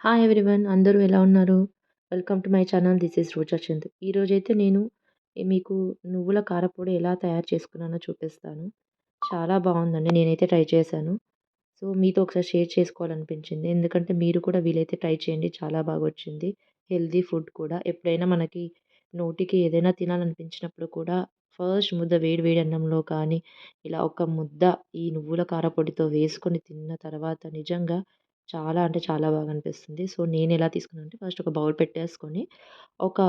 Hi everyone అందరూ ఎలా ఉన్నారు? Welcome to my channel this is Roja Chand ఈరోజైతే నేను మీకు నువ్వుల కారపొడి ఎలా తయారు చేసుకున్నానో చూపిస్తాను. చాలా బాగుందండి నేనైతే ట్రై చేశాను. సో మీతో ఒకసారి షేర్ చేసుకోవాలనిపించింది. ఎందుకంటే మీరు కూడా వీలైతే ట్రై చేయండి చాలా బాగా వచ్చింది. హెల్దీ ఫుడ్ కూడా. ఎప్పుడైనా మనకి నోటికి ఏదైనా తినాలనిపించినప్పుడు కూడా ఫస్ట్ ముద్ద వేడి వేడి అన్నంలో కానీ ఇలా ఒక ముద్ద ఈ నువ్వుల కారపొడితో వేసుకొని తిన్న తర్వాత నిజంగా చాలా అంటే చాలా బాగా అనిపిస్తుంది సో నేను ఎలా తీసుకున్నాను అంటే ఫస్ట్ ఒక బౌల్ పెట్టేసుకొని ఒక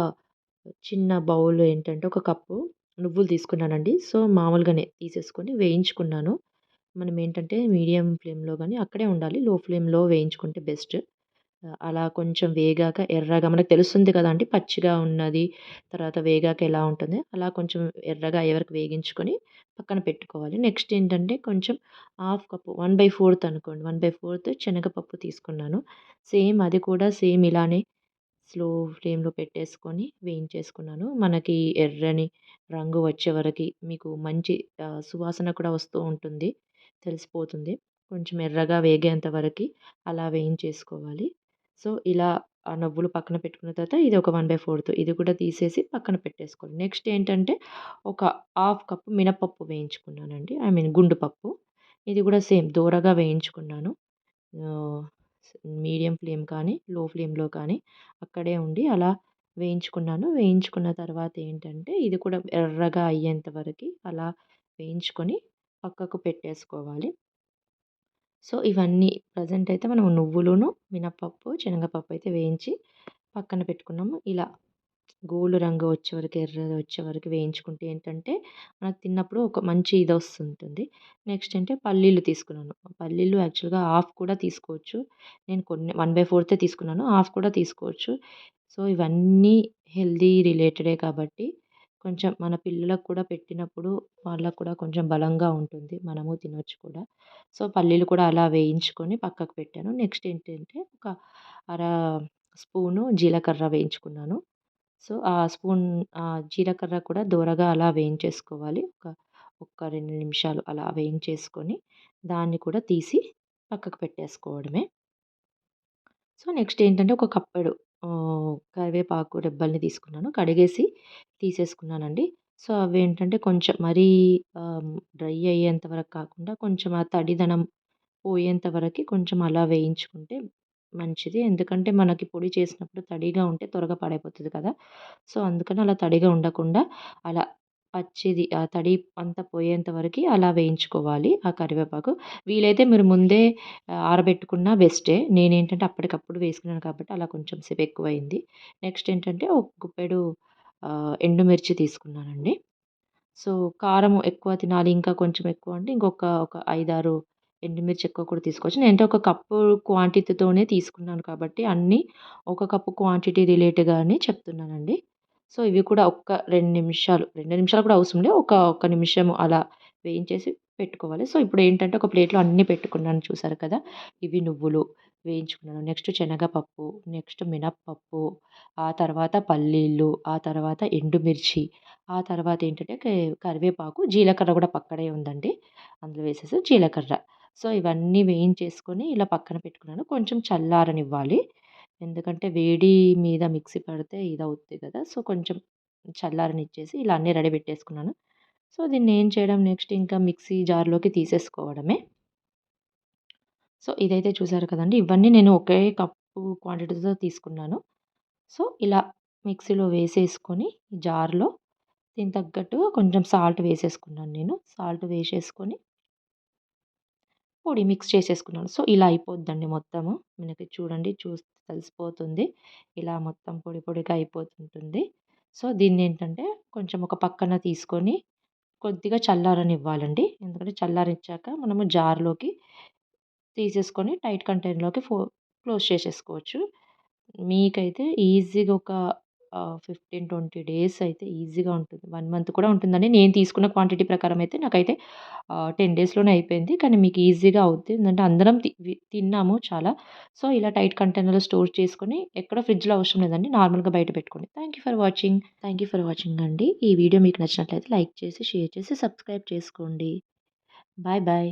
చిన్న బౌల్ ఏంటంటే ఒక కప్పు నువ్వులు తీసుకున్నానండి. సో మామూలుగానే తీసేసుకొని వేయించుకున్నాను. మనం ఏంటంటే మీడియం ఫ్లేమ్లో కానీ అక్కడే ఉండాలి. లో ఫ్లేమ్లో వేయించుకుంటే బెస్ట్. అలా కొంచెం వేగాక ఎర్రగా మనకు తెలుస్తుంది కదండీ పచ్చిగా ఉన్నది తర్వాత వేగాక ఎలా ఉంటుంది అలా కొంచెం ఎర్రగా అయ్యే వరకు వేగించుకొని పక్కన పెట్టుకోవాలి. నెక్స్ట్ ఏంటంటే కొంచెం half cup one by fourth అనుకోండి వన్ బై ఫోర్త్ శనగపప్పు తీసుకున్నాను. సేమ్ అది కూడా సేమ్ ఇలానే స్లో ఫ్లేమ్లో పెట్టేసుకొని వేయించేసుకున్నాను. మనకి ఎర్రని రంగు వచ్చే వరకు మీకు మంచి సువాసన కూడా వస్తూ ఉంటుంది తెలిసిపోతుంది. కొంచెం ఎర్రగా వేగేంత వరకు అలా వేయించేసుకోవాలి. సో ఇలా ఆ నవ్వులు పక్కన పెట్టుకున్న తర్వాత ఇది ఒక వన్ బై ఫోర్త్. ఇది కూడా తీసేసి పక్కన పెట్టేసుకోవాలి. నెక్స్ట్ ఏంటంటే ఒక హాఫ్ కప్పు మినపప్పు వేయించుకున్నానండి. ఐ మీన్ గుండు పప్పు. ఇది కూడా సేమ్ దూరగా వేయించుకున్నాను. మీడియం ఫ్లేమ్ కానీ లో ఫ్లేమ్లో కానీ అక్కడే ఉండి అలా వేయించుకున్నాను. వేయించుకున్న తర్వాత ఏంటంటే ఇది కూడా ఎర్రగా అయ్యేంత వరకు అలా వేయించుకొని పక్కకు పెట్టేసుకోవాలి. సో ఇవన్నీ ప్రజెంట్ అయితే మనం నువ్వులును మినపప్పు శనగపప్పు అయితే వేయించి పక్కన పెట్టుకున్నాము. ఇలా గోల్డ్ రంగు వచ్చే వరకు ఎర్ర వచ్చే వరకు వేయించుకుంటే ఏంటంటే మనకు తిన్నప్పుడు ఒక మంచి ఇది వస్తుంటుంది. నెక్స్ట్ అంటే పల్లీలు తీసుకున్నాను. పల్లీలు యాక్చువల్గా హాఫ్ కూడా తీసుకోవచ్చు. నేను కొన్ని వన్ బై ఫోర్తే తీసుకున్నాను. హాఫ్ కూడా తీసుకోవచ్చు. సో ఇవన్నీ హెల్దీ రిలేటెడే కాబట్టి కొంచెం మన పిల్లలకు కూడా పెట్టినప్పుడు వాళ్ళకు కూడా కొంచెం బలంగా ఉంటుంది. మనము తినొచ్చు కూడా. సో పల్లీలు కూడా అలా వేయించుకొని పక్కకు పెట్టాను. నెక్స్ట్ ఏంటంటే ఒక అర స్పూను జీలకర్ర వేయించుకున్నాను. సో ఆ స్పూన్ జీలకర్ర కూడా దూరగా అలా వేయించేసుకోవాలి. ఒక ఒక రెండు నిమిషాలు అలా వేయించేసుకొని దాన్ని కూడా తీసి పక్కకు పెట్టేసుకోవడమే. సో నెక్స్ట్ ఏంటంటే ఒక కప్పెడు. కరివేపాకు రెబ్బల్ని తీసుకున్నాను. కడిగేసి తీసేసుకున్నానండి. సో అవి ఏంటంటే కొంచెం మరీ డ్రై అయ్యేంత వరకు కాకుండా కొంచెం ఆ తడిదనం పోయేంత వరకు కొంచెం అలా వేయించుకుంటే మంచిది. ఎందుకంటే మనకి పొడి చేసినప్పుడు తడిగా ఉంటే త్వరగా పాడైపోతుంది కదా! సో అందుకని అలా తడిగా ఉండకుండా అలా పచ్చిది ఆ తడి అంతా పోయేంత వరకు అలా వేయించుకోవాలి ఆ కరివేపాకు. వీలైతే మీరు ముందే ఆరబెట్టుకున్న బెస్టే నేనేంటంటే అప్పటికప్పుడు వేసుకున్నాను కాబట్టి అలా కొంచెం సేపు ఎక్కువైంది. నెక్స్ట్ ఏంటంటే ఒక గుప్పెడు ఎండుమిర్చి తీసుకున్నానండి. సో కారం ఎక్కువ తినాలి ఇంకా కొంచెం ఎక్కువ అంటే ఇంకొక ఒక ఐదారు ఎండుమిర్చి ఎక్కువ కూడా తీసుకోవచ్చు. నేనంటే ఒక కప్పు క్వాంటిటీతోనే తీసుకున్నాను కాబట్టి అన్నీ ఒక కప్పు క్వాంటిటీ రిలేట్గానే చెప్తున్నానండి. సో ఇవి కూడా ఒక్క రెండు నిమిషాలు రెండు నిమిషాలు కూడా అవసరం లేదు. ఒక ఒక్క నిమిషం అలా వేయించేసి పెట్టుకోవాలి. సో ఇప్పుడు ఏంటంటే ఒక ప్లేట్లో అన్నీ పెట్టుకున్నాను చూసారు కదా? ఇవి నువ్వులు వేయించుకున్నాను. నెక్స్ట్ శనగపప్పు నెక్స్ట్ మినప్పప్పు ఆ తర్వాత పల్లీలు ఆ తర్వాత ఎండుమిర్చి ఆ తర్వాత ఏంటంటే కరివేపాకు జీలకర్ర కూడా పక్కనే ఉందండి. అందులో వేసేసి జీలకర్ర. సో ఇవన్నీ వేయించేసుకొని ఇలా పక్కన పెట్టుకున్నాను. కొంచెం చల్లారనివ్వాలి. ఎందుకంటే వేడి మీద మిక్సీ పడితే ఇది అవుతుంది కదా! సో కొంచెం చల్లారనిచ్చేసి ఇలా అన్నీ రెడీ పెట్టేసుకున్నాను. సో దీన్ని ఏం చేయడం నెక్స్ట్ ఇంకా మిక్సీ జార్లోకి తీసేసుకోవడమే. సో ఇదైతే చూసారు కదండి! ఇవన్నీ నేను ఒకే కప్పు క్వాంటిటీతో తీసుకున్నాను. సో ఇలా మిక్సీలో వేసేసుకొని జార్లో దీనికి తగ్గట్టుగా కొంచెం సాల్ట్ వేసేసుకున్నాను నేను. సాల్ట్ వేసేసుకొని పొడి మిక్స్ చేసేసుకున్నాను. సో ఇలా అయిపోద్దండి మొత్తము. మనకి చూడండి చూస్తే తెలిసిపోతుంది. ఇలా మొత్తం పొడి పొడిగా అయిపోతుంటుంది. సో దీన్ని ఏంటంటే కొంచెం ఒక పక్కన తీసుకొని కొద్దిగా చల్లారని ఇవ్వాలండి ఎందుకంటే చల్లారించాక మనము జార్లోకి తీసేసుకొని టైట్ కంటైనర్లోకి ఫో క్లోజ్ చేసేసుకోవచ్చు. మీకైతే ఈజీగా ఒక ఫిఫ్టీన్ ట్వంటీ డేస్ అయితే ఈజీగా ఉంటుంది. వన్ మంత్ కూడా ఉంటుందండి. నేను తీసుకున్న క్వాంటిటీ ప్రకారం అయితే నాకైతే టెన్ డేస్లోనే అయిపోయింది. కానీ మీకు ఈజీగా అవుతుంది ఎందుకంటే అందరం తిన్నాము చాలా. సో ఇలా టైట్ కంటైనర్లో స్టోర్ చేసుకుని ఎక్కడ ఫ్రిడ్జ్లో అవసరం లేదండి. నార్మల్గా బయట పెట్టుకోండి. Thank you for watching. Thank you for watching అండి. ఈ వీడియో మీకు నచ్చినట్లయితే లైక్ చేసి షేర్ చేసి సబ్స్క్రైబ్ చేసుకోండి. Bye bye.